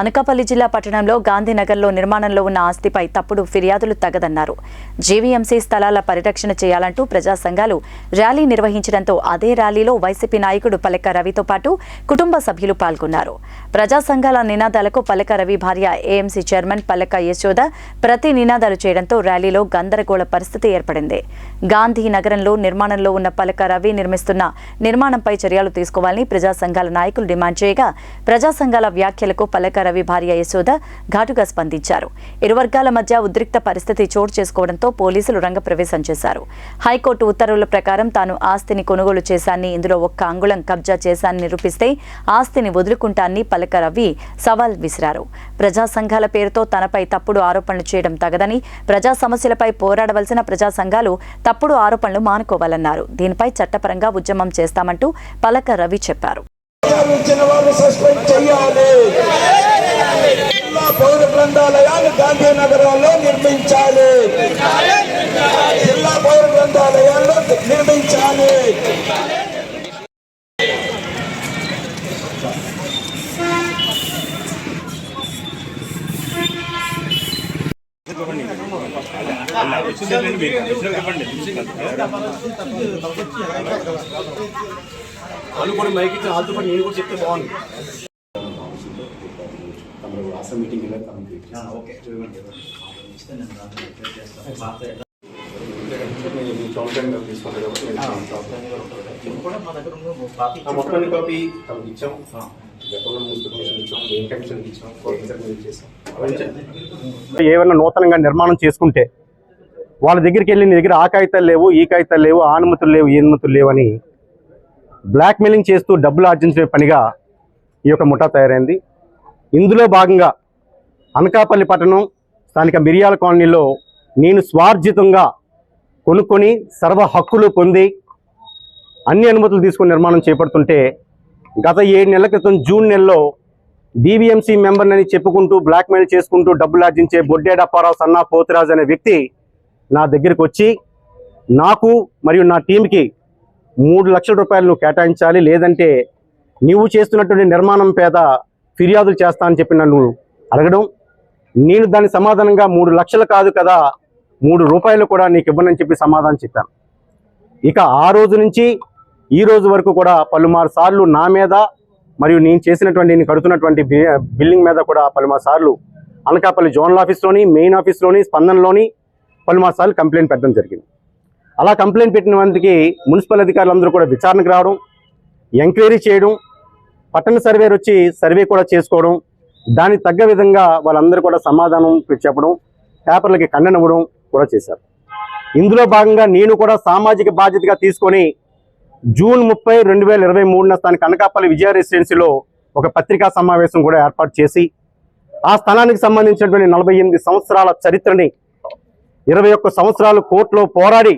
అనకాపల్లి జిల్లా పట్టణంలో గాంధీనగర్లో నిర్మాణంలో ఉన్న ఆస్తిపై తప్పుడు ఫిర్యాదులు తగదన్నారు. జీవీఎంసీ స్థలాల పరిరక్షణ చేయాలంటూ ప్రజా సంఘాలు ర్యాలీ నిర్వహించడంతో అదే ర్యాలీలో వైసీపీ నాయకుడు పలక రవితో పాటు కుటుంబ సభ్యులు పాల్గొన్నారు. ప్రజా సంఘాల నినాదాలకు పలక రవి భార్య ఏఎంసీ చైర్మన్ పలక యశోద ప్రతి నినాదాలు చేయడంతో ర్యాలీలో గందరగోళ పరిస్థితి ఏర్పడింది. గాంధీ నగరంలో నిర్మాణంలో ఉన్న పలక రవి నిర్మిస్తున్న నిర్మాణంపై చర్యలు తీసుకోవాలని ప్రజా సంఘాల నాయకులు డిమాండ్ చేయగా ప్రజా సంఘాల వ్యాఖ్యలకు పలక రవి భార్య యశోద ఘాటుగా స్పందించారు. ఇరు వర్గాల మధ్య ఉద్రిక్త పరిస్థితి చోటు చేసుకోవడంతో పోలీసులు రంగప్రవేశం చేశారు. హైకోర్టు ఉత్తర్వుల ప్రకారం తాను ఆస్తిని కొనుగోలు చేశాన్ని ఇందులో ఒక్క అంగుళం కబ్జా చేశాన్ని నిరూపిస్తే ఆస్తిని వదులుకుంటాన్ని పలక రవి సవాల్ విసిరారు. ప్రజా సంఘాల పేరుతో తనపై తప్పుడు ఆరోపణలు చేయడం తగదని ప్రజా సమస్యలపై పోరాడవలసిన ప్రజా సంఘాలు తప్పుడు ఆరోపణలు మానుకోవాలన్నారు. దీనిపై చట్టపరంగా ఉద్యమం చేస్తామంటూ పలక రవి చెప్పారు. ఇచ్చిన వాళ్ళు సస్పెండ్ చేయాలి. జిల్లా పౌర గ్రంథాలయాలు గాంధీనగరంలో నిర్మించాలి. జిల్లా పౌర గ్రంథాలయాల్లో నిర్మించాలి. వాళ్ళు కూడా మైక్ ఇచ్చి వాళ్ళతో పాటు నేను కూడా చెప్తే బాగుంది మీటింగ్ మొత్తాన్ని కాపీ తమకు ఇచ్చాం ఏమైనా నూతనంగా నిర్మాణం చేసుకుంటే వాళ్ళ దగ్గరికి వెళ్ళి నీ దగ్గర ఆ కాగితాలు లేవు ఈ కాగితాలు లేవు ఆ అనుమతులు లేవు ఈ అనుమతులు లేవు అని బ్లాక్మెయిలింగ్ చేస్తూ డబ్బులు ఆర్జించే పనిగా ఈ యొక్క ముఠా తయారైంది. ఇందులో భాగంగా అనకాపల్లి పట్టణం స్థానిక మిరియాల కాలనీలో నేను స్వార్జితంగా కొనుక్కొని సర్వ హక్కులు పొంది అన్ని అనుమతులు తీసుకుని నిర్మాణం చేపడుతుంటే గత ఏడు నెలల క్రితం జూన్ నెలలో బీవీఎంసీ మెంబర్నని చెప్పుకుంటూ బ్లాక్మెయిల్ చేసుకుంటూ డబ్బులు ఆర్జించే బొడ్డేడ అప్పారావు సన్నా పోతిరాజ్ అనే వ్యక్తి నా దగ్గరికి వచ్చి నాకు మరియు నా టీంకి మూడు లక్షల రూపాయలు కేటాయించాలి లేదంటే నీవు చేస్తున్నటువంటి నిర్మాణం పేద ఫిర్యాదులు చేస్తా అని చెప్పి నన్ను అడగడం. నేను దాని సమాధానంగా మూడు లక్షలు కాదు కదా మూడు రూపాయలు కూడా నీకు ఇవ్వనని చెప్పి సమాధానం చెప్పాను. ఇక ఆ రోజు నుంచి ఈ రోజు వరకు కూడా పలుమారు సార్లు నా మీద మరియు నేను చేసినటువంటి నేను కడుతున్నటువంటి బి- బిల్డింగ్ మీద కూడా పలుమారు సార్లు అనకాపల్లి జోనల్ ఆఫీస్లోని మెయిన్ ఆఫీస్లోని స్పందనలోని పలుమారు సార్లు కంప్లైంట్ పెట్టడం జరిగింది. అలా కంప్లైంట్ పెట్టిన వారికి మున్సిపల్ అధికారులందరూ కూడా విచారణకు రావడం ఎంక్వైరీ చేయడం పట్టణ సర్వేర్ వచ్చి సర్వే కూడా చేసుకోవడం దానికి తగ్గ విధంగా వాళ్ళందరూ కూడా సమాధానం చెప్పడం పేపర్లకి ఖండనివ్వడం కూడా చేశారు. ఇందులో భాగంగా నేను కూడా సామాజిక బాధ్యతగా తీసుకొని జూన్ ముప్పై రెండు వేల ఇరవై మూడున స్థానిక అనకాపల్లి విజయ రెసిడెన్సీలో ఒక పత్రికా సమావేశం కూడా ఏర్పాటు చేసి ఆ స్థలానికి సంబంధించినటువంటి నలభై ఎనిమిది సంవత్సరాల చరిత్రని ఇరవై ఒక్క సంవత్సరాలు కోర్టులో పోరాడి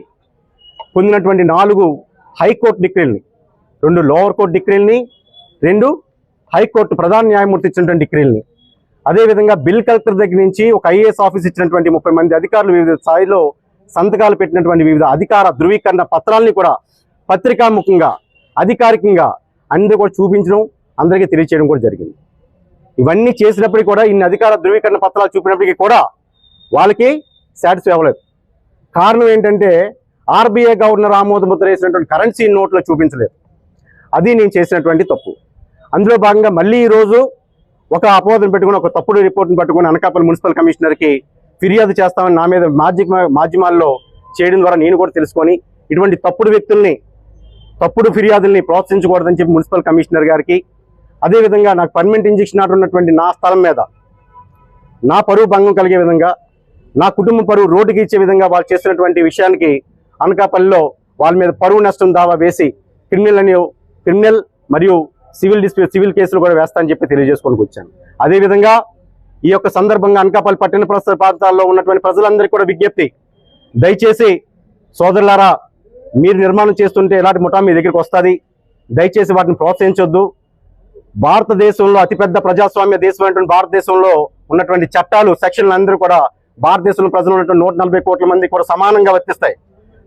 పొందినటువంటి నాలుగు హైకోర్టు డిగ్రీలని రెండు లోవర్ కోర్టు డిగ్రీలని రెండు హైకోర్టు ప్రధాన న్యాయమూర్తి ఇచ్చినటువంటి డిగ్రీలని అదేవిధంగా బిల్ కలెక్టర్ దగ్గర నుంచి ఒక ఐఏఎస్ ఆఫీస్ ఇచ్చినటువంటి ముప్పై మంది అధికారులు వివిధ స్థాయిలో సంతకాలు పెట్టినటువంటి వివిధ అధికార ధృవీకరణ పత్రాలని కూడా పత్రికాముఖంగా అధికారికంగా అందరూ కూడా చూపించడం అందరికీ తెలియచేయడం కూడా జరిగింది. ఇవన్నీ చేసినప్పటికీ కూడా ఇన్ని అధికార ధృవీకరణ పత్రాలు చూపినప్పటికీ కూడా వాళ్ళకి సాటిస్ఫై అవ్వలేదు. కారణం ఏంటంటే ఆర్బీఐ గవర్నర్ ఆమోద ముద్ర వేసినటువంటి కరెన్సీ నోట్లో చూపించలేదు. అది నేను చేసినటువంటి తప్పు. అందులో భాగంగా మళ్ళీ ఈరోజు ఒక అపోదం పెట్టుకుని ఒక తప్పుడు రిపోర్ట్ని పట్టుకుని అనకాపల్లి మున్సిపల్ కమిషనర్కి ఫిర్యాదు చేస్తామని నా మీద మాధ్యమ మాధ్యమాల్లో చేయడం ద్వారా నేను కూడా తెలుసుకొని ఇటువంటి తప్పుడు వ్యక్తుల్ని తప్పుడు ఫిర్యాదుల్ని ప్రోత్సహించకూడదని చెప్పి మున్సిపల్ కమిషనర్ గారికి అదేవిధంగా నాకు పర్మనెంట్ ఇంజక్షన్ ఆర్డర్ ఉన్నటువంటి నా స్థలం మీద నా పరువు భంగం కలిగే విధంగా నా కుటుంబ పరువు రోడ్డుకి ఇచ్చే విధంగా వాళ్ళు చేసినటువంటి విషయానికి అనకాపల్లిలో వాళ్ళ మీద పరువు నష్టం దావా వేసి క్రిమినల్ అని క్రిమినల్ మరియు సివిల్ డిస్ప్యూ సివిల్ కేసులు కూడా వేస్తానని చెప్పి తెలియజేసుకొని వచ్చాను. అదేవిధంగా ఈ యొక్క సందర్భంగా అనకాపల్లి పట్టణ ప్రాంతాల్లో ఉన్నటువంటి ప్రజలందరికీ కూడా విజ్ఞప్తి. దయచేసి సోదరులారా మీరు నిర్మాణం చేస్తుంటే ఇలాంటి ముఠా మీ దగ్గరికి వస్తుంది? దయచేసి వాటిని ప్రోత్సహించొద్దు. భారతదేశంలో అతిపెద్ద ప్రజాస్వామ్య దేశం అయినటువంటి భారతదేశంలో ఉన్నటువంటి చట్టాలు సెక్షన్లు అందరూ కూడా భారతదేశంలో ప్రజలు ఉన్నటువంటి నూట నలభై కోట్ల మంది కూడా సమానంగా వర్తిస్తాయి.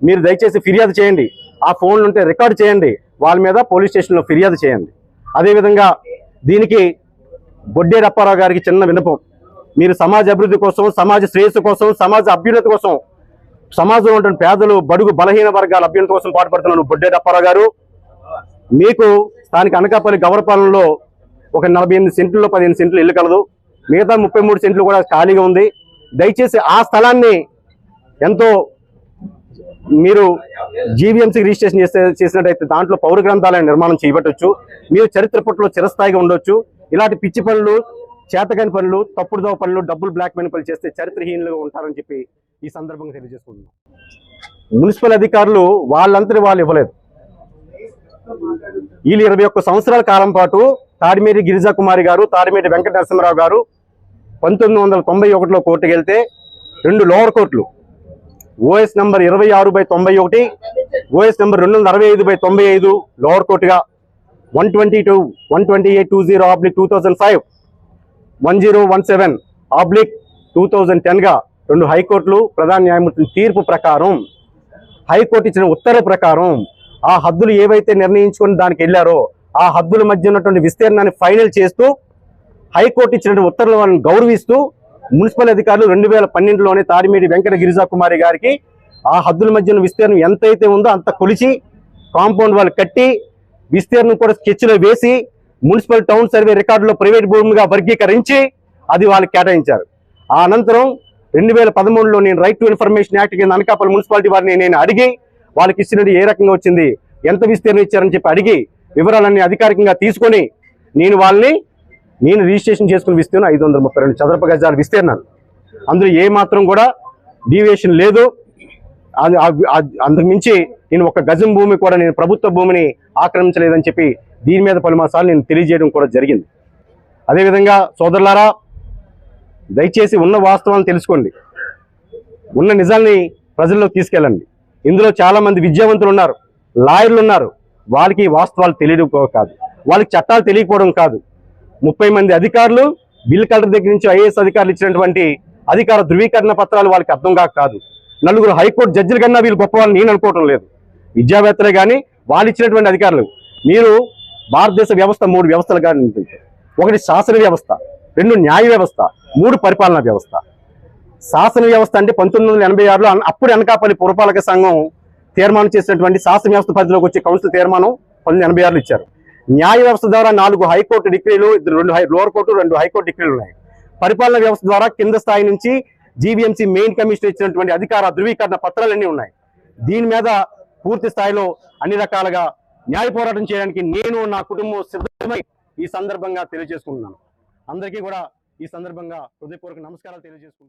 మీరు దయచేసి ఫిర్యాదు చేయండి. ఆ ఫోన్లు ఉంటే రికార్డ్ చేయండి. వాళ్ళ మీద పోలీస్ స్టేషన్లో ఫిర్యాదు చేయండి. అదేవిధంగా దీనికి బొడ్డే రప్పారావు గారికి చిన్న వినపం మీరు సమాజ అభివృద్ధి కోసం సమాజ శ్రేయస్సు కోసం సమాజ అభ్యున్నతి కోసం సమాజంలో ఉంటున్న పేదలు బడుగు బలహీన వర్గాల అభ్యున్నతి కోసం పాటుపడుతున్నాను బొడ్డే రప్పారావు గారు. మీకు స్థానిక అనకాపల్లి గౌరపాలెంలో ఒక నలభై ఎనిమిది సెంట్లలో పదిహేను సెంట్లు ఇల్లు కలదు. మిగతా ముప్పై మూడు సెంట్లు కూడా ఖాళీగా ఉంది. దయచేసి ఆ స్థలాన్ని ఎంతో మీరు జీవీఎంసీ రిజిస్ట్రేషన్ చేసే చేసినట్టయితే దాంట్లో పౌర గ్రంథాలయ నిర్మాణం చేయబట్టవచ్చు మీరు చరిత్ర పుట్టలో చిరస్థాయిగా ఉండొచ్చు. ఇలాంటి పిచ్చి పనులు చేతకాని పనులు తప్పుడు దోవ పనులు డబ్బులు బ్లాక్ మెయిన్ పనులు చేస్తే చరిత్రహీనులుగా ఉంటారని చెప్పి ఈ సందర్భంగా తెలియజేసుకుంటున్నాం. మున్సిపల్ అధికారులు వాళ్ళంతటి వాళ్ళు ఇవ్వలేదు. వీళ్ళు ఇరవై ఒక్క సంవత్సరాల కాలం పాటు తాడిమేరి గిరిజా కుమారి గారు తాడిమేరి వెంకట నరసింహరావు గారు పంతొమ్మిది వందల తొంభై ఒకటిలో కోర్టుకు వెళ్తే రెండు లోవర్ కోర్టులు ఓఎస్ నంబర్ ఇరవై ఆరు బై తొంభై ఒకటి ఓఎస్ నంబర్ రెండు వందల అరవై ఐదు బై తొంభై ఐదు lower కోర్టుగా one twenty two one twenty eight two zero oblique two thousand five one zero one seven oblique two thousand టెన్గా రెండు హైకోర్టులు ప్రధాన న్యాయమూర్తి తీర్పు ప్రకారం హైకోర్టు ఇచ్చిన ఉత్తర్వు ప్రకారం ఆ హద్దులు ఏవైతే నిర్ణయించుకొని దానికి వెళ్ళారో ఆ హద్దుల మధ్య ఉన్నటువంటి విస్తీర్ణాన్ని ఫైనల్ చేస్తూ హైకోర్టు ఇచ్చినటువంటి ఉత్తర్వులను గౌరవిస్తూ మున్సిపల్ అధికారులు రెండు వేల పన్నెండులోనే తాడిమేడి వెంకట గిరిజా కుమారి గారికి ఆ హద్దుల మధ్యన విస్తీర్ణం ఎంతైతే ఉందో అంత కొలిచి కాంపౌండ్ వాళ్ళు కట్టి విస్తీర్ణం కూడా స్కెచ్లో వేసి మున్సిపల్ టౌన్ సర్వే రికార్డులో ప్రైవేట్ భూమిగా వర్గీకరించి అది వాళ్ళు కేటాయించారు. ఆ అనంతరం రెండు వేల పదమూడులో నేను రైట్ టు ఇన్ఫర్మేషన్ యాక్ట్ కింద అనకాపల్లి మున్సిపాలిటీ వారిని నేను అడిగి వాళ్ళకి ఇచ్చినది ఏ రకంగా వచ్చింది ఎంత విస్తీర్ణం ఇచ్చారని చెప్పి అడిగి వివరాలన్నీ అధికారికంగా తీసుకొని నేను వాళ్ళని నేను రిజిస్ట్రేషన్ చేసుకుని విస్తీర్ణం ఐదు వందల ముప్పై రెండు చదరపు గజాల విస్తీర్ణాలు. అందులో ఏ మాత్రం కూడా డీవియేషన్ లేదు. అది మించి నేను ఒక గజం భూమి కూడా నేను ప్రభుత్వ భూమిని ఆక్రమించలేదని చెప్పి దీని మీద పలుమాసార్లు నేను తెలియజేయడం కూడా జరిగింది. అదేవిధంగా సోదరులారా దయచేసి ఉన్న వాస్తవాలను తెలుసుకోండి. ఉన్న నిజాల్ని ప్రజల్లో తీసుకెళ్ళండి. ఇందులో చాలామంది విద్యావంతులు ఉన్నారు లాయర్లు ఉన్నారు. వాళ్ళకి వాస్తవాలు తెలియడం కాదు. వాళ్ళకి చట్టాలు తెలియకపోవడం కాదు. ముప్పై మంది అధికారులు బిల్ కలెక్టర్ దగ్గర నుంచి ఐఏఎస్ అధికారులు ఇచ్చినటువంటి అధికార ధృవీకరణ పత్రాలు వాళ్ళకి అర్థం కాక కాదు. నలుగురు హైకోర్టు జడ్జిల కన్నా వీళ్ళు గొప్పవాళ్ళని నేను అనుకోవటం లేదు. విద్యావేత్తలే కానీ వాళ్ళు ఇచ్చినటువంటి అధికారులు. మీరు భారతదేశ వ్యవస్థ మూడు వ్యవస్థలు కానీ ఒకటి శాసన వ్యవస్థ రెండు న్యాయ వ్యవస్థ మూడు పరిపాలనా వ్యవస్థ. శాసన వ్యవస్థ అంటే పంతొమ్మిది వందల ఎనభై ఆరులో అప్పుడు అనకాపల్లి పురపాలక సంఘం తీర్మానం చేసినటువంటి శాసన వ్యవస్థ పరిధిలోకి వచ్చే కౌన్సిల్ తీర్మానం పంతొమ్మిది ఎనభై ఆరులో ఇచ్చారు. న్యాయ వ్యవస్థ ద్వారా నాలుగు హైకోర్టు డిగ్రీలు ఇద్దరు రెండు హై లోవర్ కోర్టు రెండు హైకోర్టు డిగ్రీలు ఉన్నాయి. పరిపాలన వ్యవస్థ ద్వారా కింద స్థాయి నుంచి జీవీఎంసీ మెయిన్ కమిషనర్ ఇచ్చినటువంటి అధికార ధృవీకరణ పత్రాలన్నీ ఉన్నాయి. దీని మీద పూర్తి స్థాయిలో అన్ని రకాలుగా న్యాయ పోరాటం చేయడానికి నేను నా కుటుంబం సిద్ధమై ఈ సందర్భంగా తెలియజేసుకుంటున్నాను. అందరికీ కూడా ఈ సందర్భంగా హృదయపూర్వక నమస్కారాలు తెలియజేసుకుంటున్నాను.